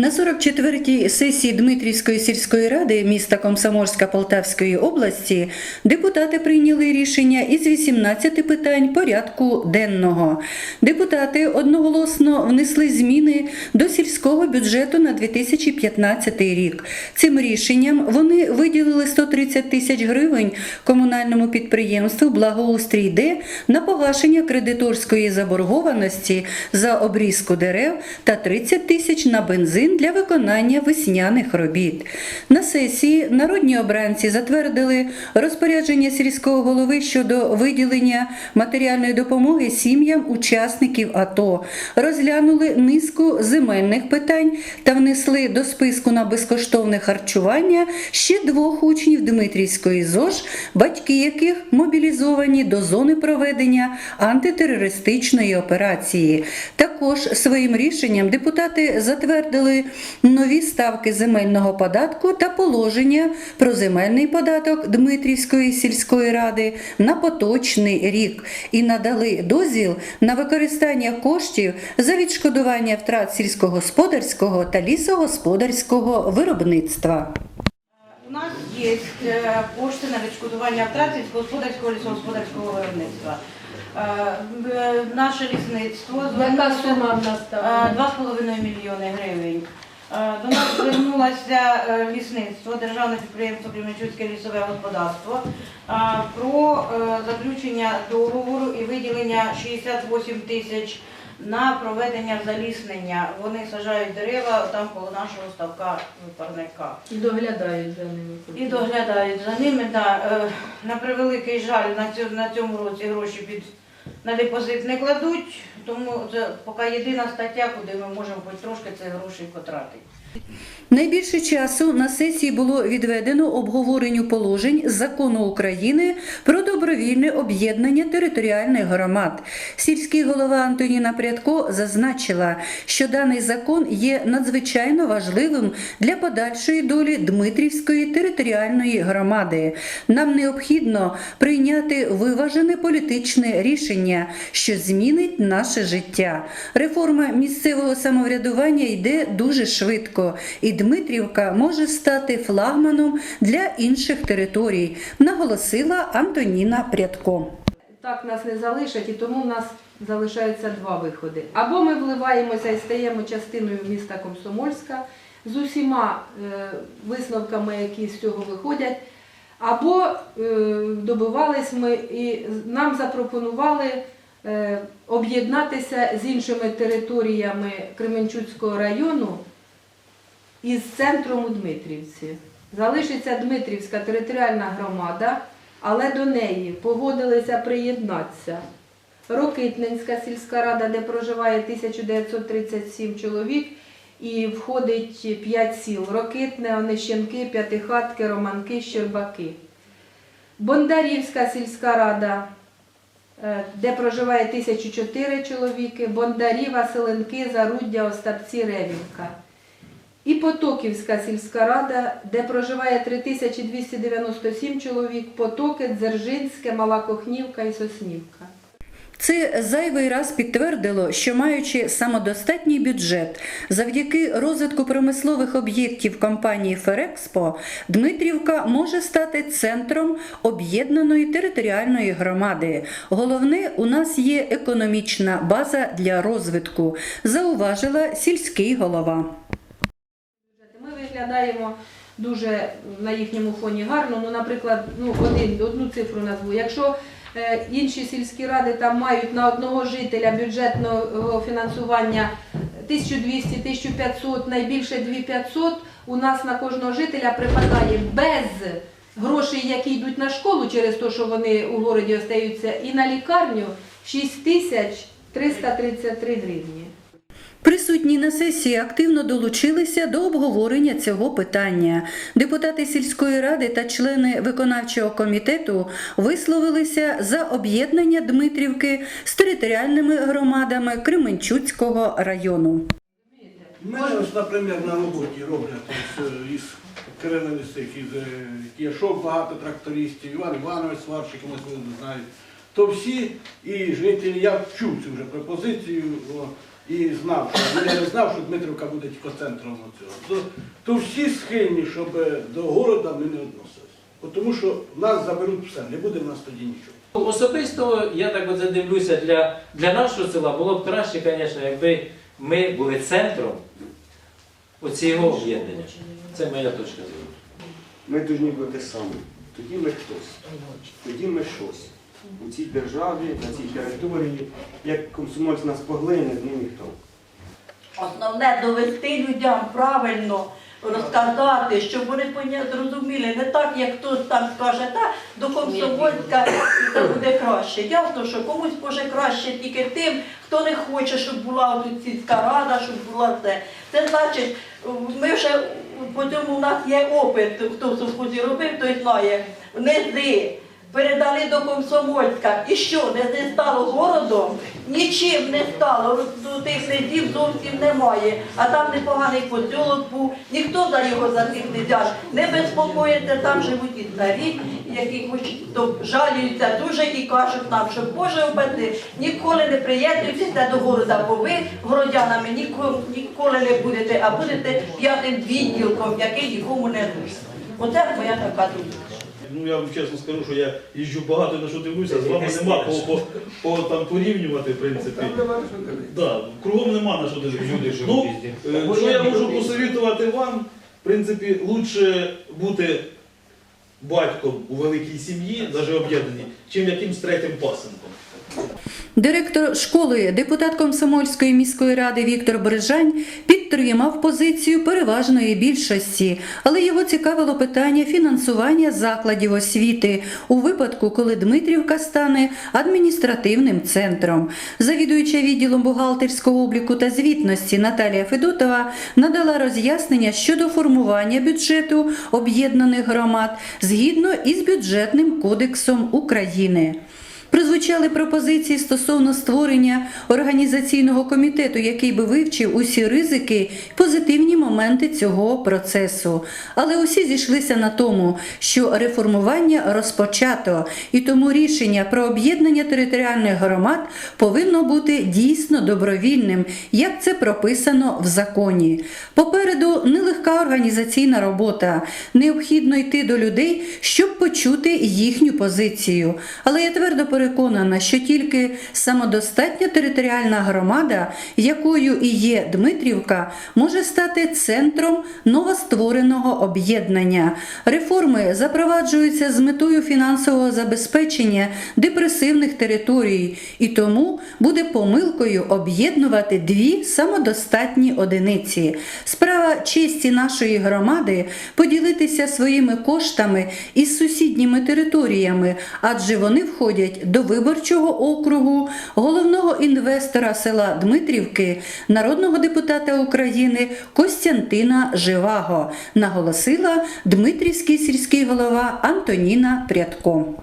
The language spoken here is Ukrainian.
На 44-й сесії Дмитрівської сільської ради міста Комсомольська Полтавської області депутати прийняли рішення із 18 питань порядку денного. Депутати одноголосно внесли зміни до сільського бюджету на 2015 рік. Цим рішенням вони виділили 130 тисяч гривень комунальному підприємству Благоустрій Д на погашення кредиторської заборгованості за обрізку дерев та 30 тисяч на бензин для виконання весняних робіт. На сесії народні обранці затвердили розпорядження сільського голови щодо виділення матеріальної допомоги сім'ям учасників АТО, розглянули низку земельних питань та внесли до списку на безкоштовне харчування ще двох учнів Дмитрівської ЗОЖ, батьки яких мобілізовані до зони проведення антитерористичної операції. Також своїм рішенням депутати затвердили нові ставки земельного податку та положення про земельний податок Дмитрівської сільської ради на поточний рік і надали дозвіл на використання коштів за відшкодування втрат сільськогосподарського та лісогосподарського виробництва. У нас є е, кошти на відшкодування втрат сільськогосподарського лісогосподарського виробництва. Е, е, Наше лісництво Яка сума в нас там? е, 2,5 мільйони гривень. Е, До нас звернулося е, лісництво, державне підприємство Кременчуцьке лісове господарство е, про е, заключення договору і виділення 68 тисяч на проведення заліснення. Вони саджають дерева там коло нашого ставка парника. І доглядають за ними. І доглядають за ними. Да. Е, На превеликий жаль, на цьому, на цьому році гроші під на депозит не кладуть, тому це поки єдина стаття, куди ми можемо хоч трошки цих грошей потратити. Найбільше часу на сесії було відведено обговоренню положень закону України про добровільне об'єднання територіальних громад. Сільський голова Антоніна Прядко зазначила, що даний закон є надзвичайно важливим для подальшої долі Дмитрівської територіальної громади. Нам необхідно прийняти виважене політичне рішення, що змінить наше життя. Реформа місцевого самоврядування йде дуже швидко, і Дмитрівка може стати флагманом для інших територій, наголосила Антоніна Прядко. Так нас не залишать, і тому в нас залишаються два виходи. Або ми вливаємося і стаємо частиною міста Комсомольська з усіма е, висновками, які з цього виходять, або е, добивались ми і нам запропонували е, об'єднатися з іншими територіями Кременчуцького району із центром у Дмитрівці. Залишиться Дмитрівська територіальна громада, але до неї погодилися приєднатися Рокитненська сільська рада, де проживає 1937 чоловік, і входить 5 сіл Рокитне, Онищенки, П'ятихатки, Романки, Щербаки. Бондарівська сільська рада, е, де проживає 1004 чоловіки, Бондарі, Василенки, Заруддя, Остапці, Ревінка. І Потоківська сільська рада, де проживає 3297 чоловік, Потоки, Дзержинське, Мала Кохнівка і Соснівка. Це зайвий раз підтвердило, що маючи самодостатній бюджет, завдяки розвитку промислових об'єктів компанії Ферекспо, Дмитрівка може стати центром об'єднаної територіальної громади. Головне, у нас є економічна база для розвитку, зауважила сільський голова. Ми виглядаємо дуже на їхньому фоні гарно. Ну, наприклад, ну, один, одну цифру назву. Якщо інші сільські ради там мають на одного жителя бюджетного фінансування 1200-1500, найбільше 2500, у нас на кожного жителя припадає без грошей, які йдуть на школу через те, що вони у городі остаються, і на лікарню 6333 гривні. Присутні на сесії активно долучилися до обговорення цього питання. Депутати сільської ради та члени виконавчого комітету висловилися за об'єднання Дмитрівки з територіальними громадами Кременчуцького району. Мене ось, наприклад, на роботі роблять ось, е, із кременистих, із е, Кияшов багато трактористів, Іван Іванович сварщик, ми знають. То всі і жителі, я чув цю вже пропозицію, о, і знав, що я не знав, що Дмитрівка буде тільки центром цього, то, то всі схильні, щоб е, до города ми не відносилися. Тому що нас заберуть все, не буде в нас тоді нічого. Особисто я так от задивлюся, для, для нашого села було б краще, звісно, якби ми були центром оцього об'єднання. Це моя точка зору. Ми повинні бути самі. Тоді ми хтось. Тоді ми щось. У цій державі, на цій території, як комсомольць нас поглине, ми ніхто. Основне довести людям правильно розказати, щоб вони зрозуміли, не так, як хтось там скаже, та до комсомольська це буде краще. Ясно, що комусь може краще тільки тим, хто не хоче, щоб була тут сільська рада, щоб була це. Це значить, ми вже по цьому у нас є опит, хто в совхозі робив, той знає. Низи передали до Комсомольська. І що, не стало городом? Нічим не стало. Тих низів зовсім немає. А там непоганий посілок був, ніхто за його за тих не низяр не безпокоїться, там живуть і хочуть, то жалюються дуже і кажуть нам, що Боже обеди, ніколи не приєднуйтеся до города, бо ви городянами ніколи не будете, а будете п'ятим відділком, який нікому не нужен. Оце моя така думка. Ну я вам чесно скажу, що я їжджу багато на що дивлюся, з вами нема кого по, по там порівнювати, в принципі. Да, кругом нема на що дивитися. Ну, е, що я можу посовітувати вам, в принципі, лучше бути батьком у великій сім'ї, навіть об'єднаній, чим якимсь третім пасенком. Директор школи, депутат Комсомольської міської ради Віктор Бережань підтримав позицію переважної більшості, але його цікавило питання фінансування закладів освіти у випадку, коли Дмитрівка стане адміністративним центром. Завідуюча відділом бухгалтерського обліку та звітності Наталія Федотова надала роз'яснення щодо формування бюджету об'єднаних громад згідно із бюджетним кодексом України. Прозвучали пропозиції стосовно створення організаційного комітету, який би вивчив усі ризики позитивні моменти цього процесу. Але усі зійшлися на тому, що реформування розпочато, і тому рішення про об'єднання територіальних громад повинно бути дійсно добровільним, як це прописано в законі. Попереду нелегка організаційна робота. Необхідно йти до людей, щоб почути їхню позицію. Але я твердо переконана, що тільки самодостатня територіальна громада, якою і є Дмитрівка, може стати центром новоствореного об'єднання. Реформи запроваджуються з метою фінансового забезпечення депресивних територій, і тому буде помилкою об'єднувати дві самодостатні одиниці. Справа честі нашої громади поділитися своїми коштами із сусідніми територіями, адже вони входять до виборчого округу головного інвестора села Дмитрівки, народного депутата України Костянтина Живаго, наголосила Дмитрівський сільський голова Антоніна Прядко.